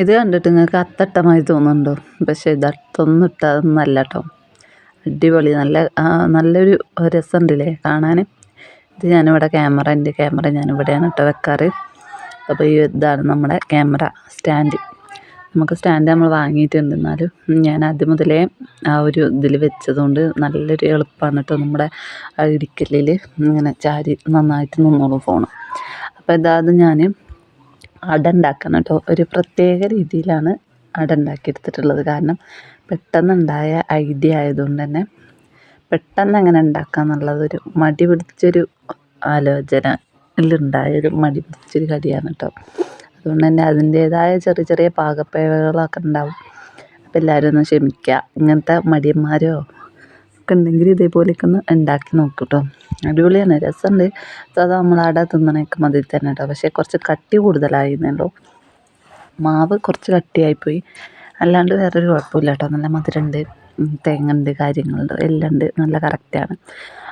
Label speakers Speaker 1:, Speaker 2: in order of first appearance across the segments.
Speaker 1: ഇത് കണ്ടിട്ട് നിങ്ങൾക്ക് അത്തട്ടമായി തോന്നുന്നുണ്ടോ? പക്ഷേ ഇത് അത്തൊന്നും ഇട്ടതൊന്നല്ല കേട്ടോ അടിപൊളി. നല്ല നല്ലൊരു രസം രസമുണ്ടല്ലേ കാണാൻ ഇത് ഞാനിവിടെ ക്യാമറ എന്റെ ക്യാമറ ഞാനിവിടെയാണ് കേട്ടോ വെക്കാറ്. അപ്പോൾ ഈ ഇതാണ് നമ്മുടെ ക്യാമറ സ്റ്റാൻഡ്. നമുക്ക് സ്റ്റാൻഡ് നമ്മൾ വാങ്ങിയിട്ടുണ്ട്. എന്നാലും ഞാൻ ആദ്യം മുതലേ ആ ഒരു ഇതിൽ വെച്ചതുകൊണ്ട് നല്ലൊരു എളുപ്പമാണ് കേട്ടോ നമ്മുടെ ഇടിക്കലിൽ ഇങ്ങനെ ചാരി നന്നായിട്ട് നിന്നോളും ഫോൺ അപ്പോൾ ഇതാത് ഞാൻ അട ഉണ്ടാക്കണം കേട്ടോ. ഒരു പ്രത്യേക രീതിയിലാണ് അട ഉണ്ടാക്കിയെടുത്തിട്ടുള്ളത് കാരണം പെട്ടെന്നുണ്ടായ ഐഡിയ ആയതുകൊണ്ട് തന്നെ പെട്ടെന്ന് എങ്ങനെ ഉണ്ടാക്കുക എന്നുള്ളതൊരു മടി പിടിച്ചൊരു ആലോചന ഉണ്ടായൊരു മടി പിടിച്ചൊരു കടിയാണ് കേട്ടോ. അതുകൊണ്ട് തന്നെ അതിന്റേതായ ചെറിയ ചെറിയ പാകപ്പിഴകളൊക്കെ ഉണ്ടാവും. അപ്പോൾ എല്ലാവരും ഒന്ന് ക്ഷമിക്കുക. ഇങ്ങനത്തെ മടിയന്മാരോ ഒക്കെ ഉണ്ടെങ്കിൽ ഇതേപോലെയൊക്കെ ഒന്ന് ഉണ്ടാക്കി നോക്കൂ കേട്ടോ അടിപൊളിയാണ് രസമുണ്ട് സാധാ നമ്മളവിടെ തിന്നണേക്ക് മതി തന്നെ കേട്ടോ പക്ഷേ കുറച്ച് കട്ടി കൂടുതലായിരുന്നല്ലോ. മാവ് കുറച്ച് കട്ടിയായിപ്പോയി. അല്ലാണ്ട് വേറൊരു കുഴപ്പമില്ല കേട്ടോ നല്ല മധുരമുണ്ട് തേങ്ങ ഉണ്ട് കാര്യങ്ങളുണ്ട് എല്ലാം ഉണ്ട്. നല്ല കറക്റ്റാണ്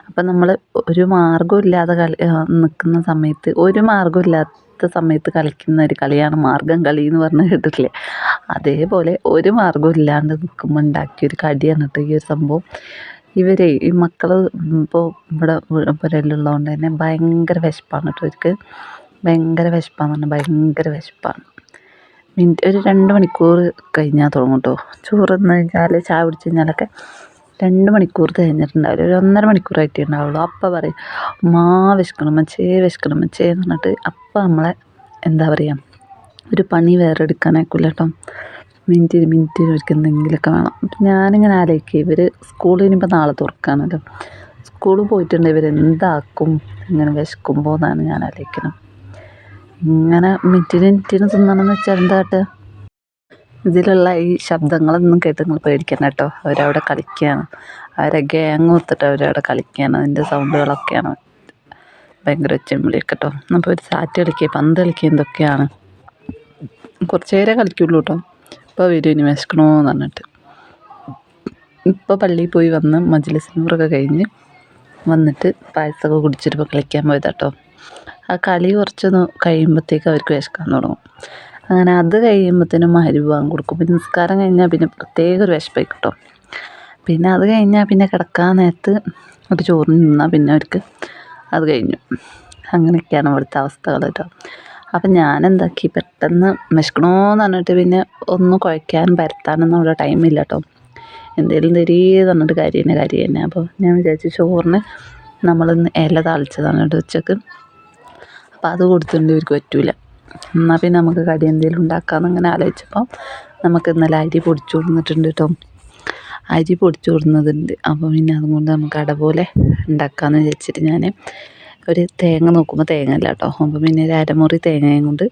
Speaker 1: അപ്പം നമ്മൾ ഒരു മാർഗമില്ലാതെ കളി നിൽക്കുന്ന സമയത്ത് ഒരു മാർഗമില്ലാത്ത സമയത്ത് കളിക്കുന്ന ഒരു കളിയാണ് മാർഗം കളി എന്ന് പറഞ്ഞ് കേട്ടിട്ടില്ലേ? അതേപോലെ ഒരു മാർഗമില്ലാണ്ട് നിൽക്കുമ്പോൾ ഉണ്ടാക്കിയ ഒരു കടിയാണ് കേട്ടോ ഈ ഒരു സംഭവം. ഇവരെ ഈ മക്കൾ ഇപ്പോൾ ഇവിടെ പുരയിലുള്ളതുകൊണ്ട് തന്നെ ഭയങ്കര വിശപ്പാണ് കേട്ടോ ഇവർക്ക്. ഭയങ്കര വിശപ്പാന്ന് പറഞ്ഞാൽ ഭയങ്കര വിശപ്പാണ്. മിനിറ്റ് ഒരു രണ്ട് മണിക്കൂർ കഴിഞ്ഞാൽ തുടങ്ങും കേട്ടോ. ചോറ് തിന്ന് കഴിഞ്ഞാൽ ചായ കുടിച്ച് കഴിഞ്ഞാലൊക്കെ രണ്ട് മണിക്കൂർ കഴിഞ്ഞിട്ടുണ്ടാവില്ല. ഒരു ഒന്നര മണിക്കൂറായിട്ടേ ഉണ്ടാവുള്ളൂ. അപ്പം പറയും മാ വിശക്കണം മച്ചേ വിശക്കണം മച്ചേ എന്ന് പറഞ്ഞിട്ട് അപ്പം നമ്മളെ എന്താ പറയുക ഒരു പണി വേറെ എടുക്കാനായിക്കില്ല കേട്ടോ. മിനിറ്റിന് മിനിറ്റ് ഒരിക്കൽ എന്തെങ്കിലുമൊക്കെ വേണം. അപ്പം ഞാനിങ്ങനെ ആലോചിക്കുക. ഇവർ സ്കൂൾ ഇനിയിപ്പോൾ നാളെ തുറക്കുകയാണല്ലോ സ്കൂളിൽ പോയിട്ടുണ്ടെങ്കിൽ ഇവരെന്താക്കും ഇങ്ങനെ വിശക്കുമ്പോൾ എന്നാണ് ഞാൻ ആലോചിക്കുന്നത് ഇങ്ങനെ മിനിറ്റിന് മിനിറ്റിന് തിന്നണമെന്ന് വെച്ചാൽ എന്താ കാട്ടുക ഇതിലുള്ള ഈ ശബ്ദങ്ങളൊന്നും കേട്ട് നിങ്ങൾ പേടിക്കണ്ട കേട്ടോ. അവരവിടെ കളിക്കുകയാണ്. അവരെ ഗ്യാങ് ഒത്തിട്ട് അവരവിടെ കളിക്കുകയാണ്. അതിന്റെ സൗണ്ടുകളൊക്കെയാണ് ഭയങ്കര വിളിയൊക്കെ കേട്ടോ. അപ്പോൾ ഒരു സാറ്റ് കളിക്കുക പന്ത് കളിക്കുക എന്തൊക്കെയാണ്? കുറച്ച് കളിക്കുള്ളൂ കേട്ടോ. ഇപ്പോൾ വരും ഇനി വിശക്കണമെന്ന് പറഞ്ഞിട്ട്. ഇപ്പോൾ പള്ളിയിൽ പോയി വന്ന് മജ്ലിസ് നൂറൊക്കെ കഴിഞ്ഞ് വന്നിട്ട് പായസമൊക്കെ കുടിച്ചിട്ട് കളിക്കാൻ പോയതാട്ടോ. ആ കളി കുറച്ചൊന്ന് കഴിയുമ്പോഴത്തേക്ക് അവർക്ക് വിശക്കാൻ തുടങ്ങും. അങ്ങനെ അത് കഴിയുമ്പോഴത്തേനും ബാങ്ക് കൊടുക്കും. പിന്നെ നിസ്കാരം കഴിഞ്ഞാൽ പിന്നെ പ്രത്യേക ഒരു വിശപ്പായി കിട്ടും പിന്നെ അത് കഴിഞ്ഞാൽ പിന്നെ കിടക്കാൻ നേരത്ത് ഒരു ചോറിന് നിന്നാൽ പിന്നെ അവർക്ക് അത് കഴിഞ്ഞു. അങ്ങനെയൊക്കെയാണ് ഇവിടുത്തെ അവസ്ഥകൾ കേട്ടോ. അപ്പം ഞാനെന്താക്കി പെട്ടെന്ന് വിശക്കണമെന്ന് പറഞ്ഞിട്ട് പിന്നെ ഒന്ന് കുഴയ്ക്കാൻ പരത്താനൊന്നും അവിടെ ടൈമില്ല കേട്ടോ എന്തെങ്കിലും തരീന്ന് പറഞ്ഞിട്ട് കാര്യം തന്നെ കാര്യം തന്നെ. അപ്പോൾ ഞാൻ വിചാരിച്ചു ചോറിന് നമ്മളിന്ന് ഇല താളിച്ചതാണ് കേട്ടോ ഉച്ചയ്ക്ക്. അപ്പോൾ അത് കൊടുത്തിട്ടുണ്ട് ഇവർക്ക് പറ്റൂല. എന്നാൽ പിന്നെ നമുക്ക് കടി എന്തെങ്കിലും ഉണ്ടാക്കാമെന്ന് അങ്ങനെ ആലോചിച്ചപ്പോൾ നമുക്ക് ഇന്നലെ അരി പൊടിച്ചു കൊടുത്തിട്ടുണ്ട് കേട്ടോ. അരി പൊടിച്ചു കൊടുക്കുന്നതുണ്ട് അപ്പോൾ പിന്നെ അതുകൊണ്ട് നമുക്ക് അട പോലെ ഉണ്ടാക്കാമെന്ന് വിചാരിച്ചിട്ട് ഞാൻ ഒരു തേങ്ങ നോക്കുമ്പോൾ തേങ്ങ അല്ല കേട്ടോ അപ്പം പിന്നെ ഒരു അരമുറി തേങ്ങയും കൊണ്ട്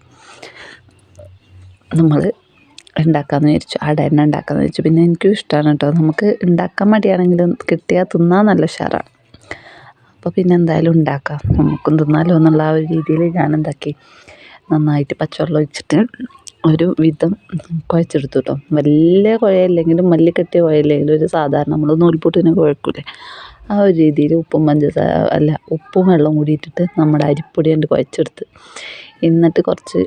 Speaker 1: നമ്മൾ ഉണ്ടാക്കാമെന്ന് വിചാരിച്ചു. അട തന്നെ ഉണ്ടാക്കാമെന്ന് വിചാരിച്ചു. പിന്നെ എനിക്കും ഇഷ്ടമാണ് കേട്ടോ നമുക്ക് ഉണ്ടാക്കാൻ മടിയാണെങ്കിലും കിട്ടിയാൽ തിന്നാൻ നല്ല ഉഷാറാണ്. അപ്പോൾ പിന്നെ എന്തായാലും ഉണ്ടാക്കാം നമുക്കും തിന്നാലോ എന്നുള്ള ആ ഒരു രീതിയിൽ ഞാൻ എന്താക്കി നന്നായിട്ട് പച്ചവെള്ളം ഒഴിച്ചിട്ട് ഒരു വിധം കുഴച്ചെടുത്തു കേട്ടോ വലിയ കുഴയില്ലെങ്കിലും മല്ലിക്കെട്ടിയ കുഴയില്ലെങ്കിലും ഒരു സാധാരണ നമ്മൾ നൂൽപൂട്ടിനെ കുഴക്കില്ലേ ആ ഒരു രീതിയിൽ ഉപ്പും പഞ്ചസാര അല്ല ഉപ്പും വെള്ളം കൂടി ഇട്ടിട്ട് നമ്മുടെ അരിപ്പൊടി കൊണ്ട് കുഴച്ചെടുത്ത്. എന്നിട്ട് കുറച്ച്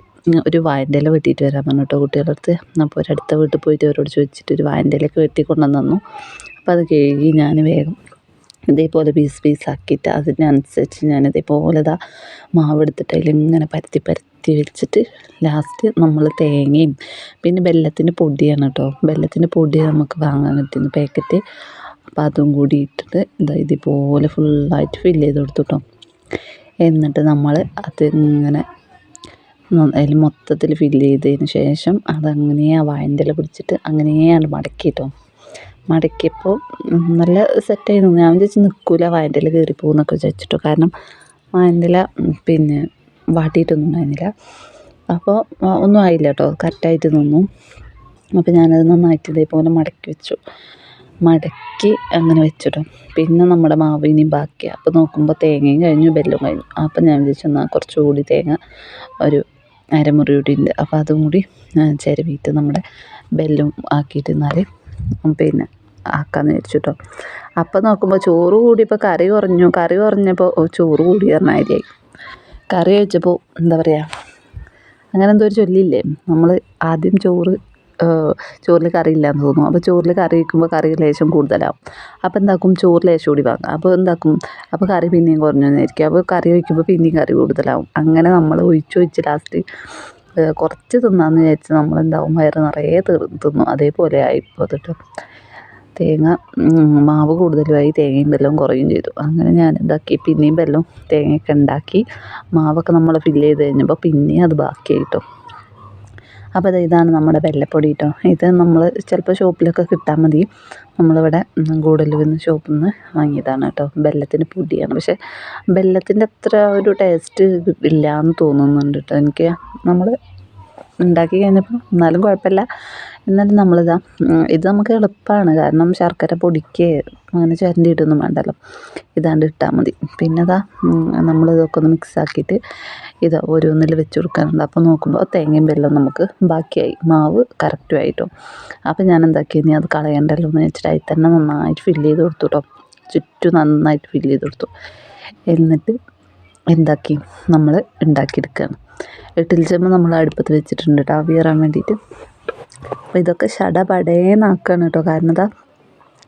Speaker 1: ഒരു വായന്റെ ഇല വെട്ടിയിട്ട് വരാൻ പറഞ്ഞു കേട്ടോ കുട്ടികളുടെ അടുത്ത്. അപ്പോൾ ഒരടുത്ത വീട്ടിൽ പോയിട്ട് അവരോട് ചോദിച്ചിട്ട് ഒരു വായന്റെ ഇലയൊക്കെ വെട്ടി കൊണ്ടുവന്ന് തന്നു. അപ്പോൾ അത് കഴുകി ഞാൻ വേഗം ഇതേപോലെ പീസ് പീസാക്കിയിട്ട് അതിനനുസരിച്ച് ഞാൻ ഇതേപോലെ ഇതാ മാവെടുത്തിട്ട് അതിലിങ്ങനെ പരത്തി പരത്തി വെച്ചിട്ട് ലാസ്റ്റ് നമ്മൾ തേങ്ങയും പിന്നെ വെല്ലത്തിന്റെ പൊടിയാണ് കേട്ടോ. വെല്ലത്തിന്റെ പൊടി നമുക്ക് വാങ്ങാൻ പറ്റുന്ന പാക്കറ്റ് അപ്പോൾ അതും കൂടി ഇട്ടിട്ട് ഇതാ ഇതുപോലെ ഫുള്ളായിട്ട് ഫില്ല് ചെയ്ത് കൊടുത്തു കേട്ടോ എന്നിട്ട് നമ്മൾ അത് ഇങ്ങനെ അതിൽ മൊത്തത്തിൽ ഫില്ല് ചെയ്തതിന് ശേഷം അതങ്ങനെ ആ വാഴന്റെ പിടിച്ചിട്ട് അങ്ങനെയാണ് മടക്കിയിട്ടോ മടക്കിയപ്പോൾ നല്ല സെറ്റായിരുന്നു ഞാൻ വിചാരിച്ചു നിൽക്കില്ല വാഴന്റെ ഇല കീറിപ്പോകും എന്നൊക്കെ വിചാരിച്ചിട്ടോ. കാരണം വാഴന്റെ ഇല പിന്നെ വാട്ടിയിട്ടൊന്നും ഉണ്ടായിരുന്നില്ല. അപ്പോൾ ഒന്നും ആയില്ല കേട്ടോ കറക്റ്റായിട്ട് നിന്നു. അപ്പോൾ ഞാനത് നന്നായിട്ട് ഇതേപോലെ മടക്കി വെച്ചു. മടക്കി അങ്ങനെ വെച്ചിടും. പിന്നെ നമ്മുടെ മാവ് ഇനിയും ബാക്കിയാണ് അപ്പോൾ നോക്കുമ്പോൾ തേങ്ങയും കഴിഞ്ഞു ബെല്ലും കഴിഞ്ഞു. അപ്പം ഞാൻ വിചാരിച്ചു എന്നാൽ കുറച്ചുകൂടി തേങ്ങ ഒരു അരമുറി കൂടി ഉണ്ട്. അപ്പോൾ അതും കൂടി ചിരവിയിട്ട് നമ്മുടെ ബെല്ലും ആക്കിയിട്ട് എന്നാൽ പിന്നെ ആക്കാമെന്ന് വിചാരിച്ചു കേട്ടോ അപ്പം നോക്കുമ്പോൾ ചോറ് കൂടിയപ്പോൾ കറി കുറഞ്ഞു. കറി കുറഞ്ഞപ്പോൾ ചോറ് കൂടി പറഞ്ഞ കാര്യമായി കറി വെച്ചപ്പോൾ എന്താ പറയുക അങ്ങനെ എന്തോ ഒരു ചൊല്ലില്ലേ? നമ്മൾ ആദ്യം ചോറ് ചോറിൽ കറി ഇല്ലാന്ന് തോന്നും അപ്പോൾ ചോറിൽ കറി വയ്ക്കുമ്പോൾ കറി ലേശം കൂടുതലാവും. അപ്പോൾ എന്താക്കും? ചോറ് ലേശം കൂടി വാങ്ങും. അപ്പോൾ എന്താക്കും? അപ്പോൾ കറി പിന്നെയും കുറഞ്ഞു അപ്പോൾ കറി വയ്ക്കുമ്പോൾ പിന്നെയും കറി കൂടുതലാവും. അങ്ങനെ നമ്മൾ ഒഴിച്ചൊഴിച്ച് ലാസ്റ്റ് കുറച്ച് തിന്നാന്ന് വിചാരിച്ച് നമ്മളെന്താവും? വയറ് നിറയെ തിന്നും. അതേപോലെ ആയിപ്പോൾ അതിട്ട് തേങ്ങ മാവ് കൂടുതലുമായി തേങ്ങയും വെല്ലവും കുറയും ചെയ്തു. അങ്ങനെ ഞാൻ എന്താക്കി പിന്നെയും വെല്ലവും തേങ്ങയൊക്കെ ഉണ്ടാക്കി മാവൊക്കെ നമ്മൾ ഫില്ല് ചെയ്ത് കഴിഞ്ഞപ്പോൾ പിന്നെയും അത് ബാക്കിയായി കേട്ടോ അപ്പോൾ ഇതാണ് നമ്മുടെ വെല്ലപ്പൊടി കേട്ടോ. ഇത് നമ്മൾ ചിലപ്പോൾ ഷോപ്പിലൊക്കെ കിട്ടാൻ മതി. നമ്മളിവിടെ ഗൂഡല്ലൂരിൽ ഷോപ്പിൽ നിന്ന് വാങ്ങിയതാണ് കേട്ടോ. ബെല്ലത്തിന്റെ പൊടിയാണ്. പക്ഷേ ബെല്ലത്തിന്റെ അത്ര ഒരു ടേസ്റ്റ് ഇല്ല എന്ന് തോന്നുന്നുണ്ട് കേട്ടോ. എനിക്ക് നമ്മൾ ഉണ്ടാക്കി കഴിഞ്ഞപ്പോൾ എന്നാലും കുഴപ്പമില്ല. എന്നാലും നമ്മളിതാ ഇത് നമുക്ക് എളുപ്പമാണ്. കാരണം ശർക്കര പൊടിക്ക് അങ്ങനെ ചിരണ്ടിയിട്ടൊന്നും വേണ്ടല്ലോ. ഇതാണ്ട് ഇട്ടാൽ മതി. പിന്നെ ഇതാ നമ്മളിതൊക്കെ ഒന്ന് മിക്സ് ആക്കിയിട്ട് ഇത് ഓരോന്നിൽ വെച്ച് കൊടുക്കാനുണ്ട്. അപ്പോൾ നോക്കുമ്പോൾ തേങ്ങയും വെല്ലവും നമുക്ക് ബാക്കിയായി. മാവ് കറക്റ്റും ആയിട്ടോ. അപ്പോൾ ഞാൻ എന്താക്കി ഇനി അത് കളയണ്ടല്ലോ എന്ന് വെച്ചിട്ട് അതിൽ തന്നെ നന്നായിട്ട് ഫില്ല് ചെയ്ത് കൊടുത്തു കേട്ടോ ചുറ്റും നന്നായിട്ട് ഫില്ല് ചെയ്ത് കൊടുത്തു. എന്നിട്ട് എന്താക്കി? നമ്മൾ ഉണ്ടാക്കിയെടുക്കുകയാണ് എട്ടിൽ ചെമ്പ് നമ്മൾ അടുപ്പത്ത് വെച്ചിട്ടുണ്ട് കേട്ടോ ആവി കയറാൻ വേണ്ടിയിട്ട്. അപ്പോൾ ഇതൊക്കെ ശടപടേന്നാക്കുകയാണ് കേട്ടോ കാരണം എന്താ?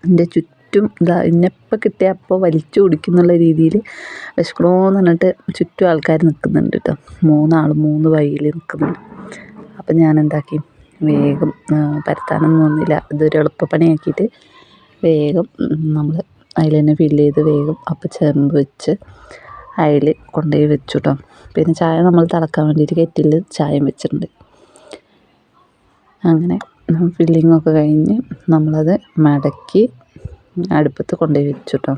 Speaker 1: എന്റെ ചുറ്റും ഇതാ ഇന്നെപ്പം കിട്ടിയ അപ്പോൾ വലിച്ചു കുടിക്കുന്നുള്ള രീതിയിൽ വിശക്കണമെന്ന് പറഞ്ഞിട്ട് ചുറ്റും ആൾക്കാർ നിൽക്കുന്നുണ്ട് കേട്ടോ മൂന്നാൾ മൂന്ന് വഴിയിൽ നിൽക്കുന്നുണ്ട് അപ്പം ഞാൻ എന്താക്കി വേഗം പരത്താനൊന്നും ഒന്നുമില്ല ഇതൊരു എളുപ്പപ്പണിയാക്കിയിട്ട് വേഗം നമ്മൾ അതിൽ തന്നെ ഫില്ല് ചെയ്ത് വേഗം അപ്പം ചെമ്പ് വെച്ച് അതിൽ കൊണ്ടുപോയി വെച്ചു കേട്ടോ പിന്നെ ചായ നമ്മൾ തിളക്കാൻ വേണ്ടിയിട്ട് കെറ്റിൽ ചായം വെച്ചിട്ടുണ്ട്. അങ്ങനെ ഫില്ലിങ്ങൊക്കെ കഴിഞ്ഞ് നമ്മളത് മടക്കി അടുപ്പത്ത് കൊണ്ടുപോയി വെച്ചു കേട്ടോ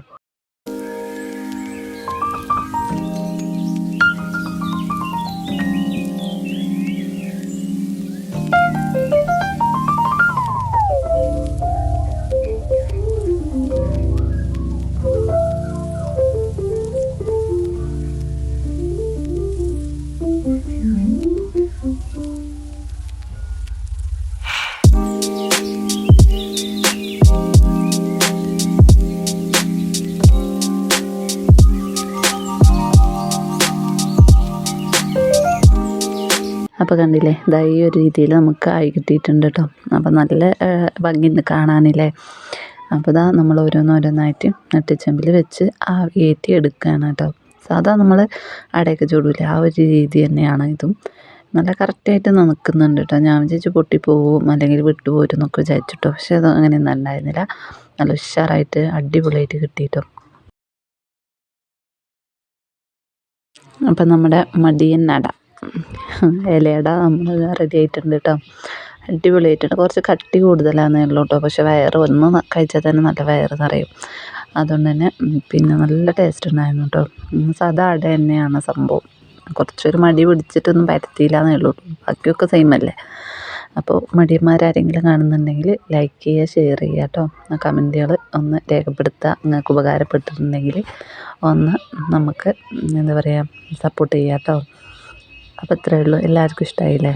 Speaker 1: അപ്പോൾ കണ്ടില്ലേ? ഇതാ ഈ ഒരു രീതിയിൽ നമുക്ക് ആയി കിട്ടിയിട്ടുണ്ട് കേട്ടോ അപ്പോൾ നല്ല ഭംഗി കാണാനില്ലേ? അപ്പോൾ ഇതാ നമ്മൾ ഓരോന്നോരോന്നായിട്ട് നെട്ടിച്ചെമ്പിൽ വെച്ച് ആ ഏറ്റി എടുക്കുകയാണ് കേട്ടോ സാധാ നമ്മൾ അടയൊക്കെ ചൂടില്ലേ ആ ഒരു രീതി തന്നെയാണ് ഇതും. നല്ല കറക്റ്റായിട്ട് നിൽക്കുന്നുണ്ട് കേട്ടോ ഞാൻ വിചാരിച്ചു പൊട്ടിപ്പോവും അല്ലെങ്കിൽ വിട്ടുപോരും എന്നൊക്കെ വിചാരിച്ചിട്ടോ പക്ഷേ അത് അങ്ങനെയൊന്നും ഉണ്ടായിരുന്നില്ല നല്ല ഉഷാറായിട്ട് അടിപൊളിയായിട്ട് കിട്ടിയിട്ടോ അപ്പം നമ്മുടെ മടിയൻ നട. ഇലയട നമ്മൾ റെഡി ആയിട്ടുണ്ട് കേട്ടോ അടിപൊളിയായിട്ടുണ്ട്. കുറച്ച് കട്ടി കൂടുതലാണെന്നേ ഉള്ളൂ കേട്ടോ പക്ഷേ വയറ് ഒന്ന് കഴിച്ചാൽ തന്നെ നല്ല വയറ് നിറയും അതുകൊണ്ട് തന്നെ പിന്നെ നല്ല ടേസ്റ്റ് ഉണ്ടായിരുന്നു കേട്ടോ സാധാ അട തന്നെയാണ് സംഭവം. കുറച്ചൊരു മടി പിടിച്ചിട്ടൊന്നും പരത്തിയില്ല എന്നേ ഉള്ളൂ. ബാക്കിയൊക്കെ സെയിം അല്ലേ? അപ്പോൾ മടിയന്മാരാരെങ്കിലും കാണുന്നുണ്ടെങ്കിൽ ലൈക്ക് ചെയ്യുക ഷെയർ ചെയ്യുക കേട്ടോ കമന്റുകൾ ഒന്ന് രേഖപ്പെടുത്തുക. നിങ്ങൾക്ക് ഉപകാരപ്പെട്ടിട്ടുണ്ടെങ്കിൽ ഒന്ന് നമുക്ക് എന്താ പറയുക സപ്പോർട്ട് ചെയ്യുക കേട്ടോ അപ്പോൾ ഇത്രയേ ഉള്ളൂ. എല്ലാവർക്കും ഇഷ്ടമായില്ലേ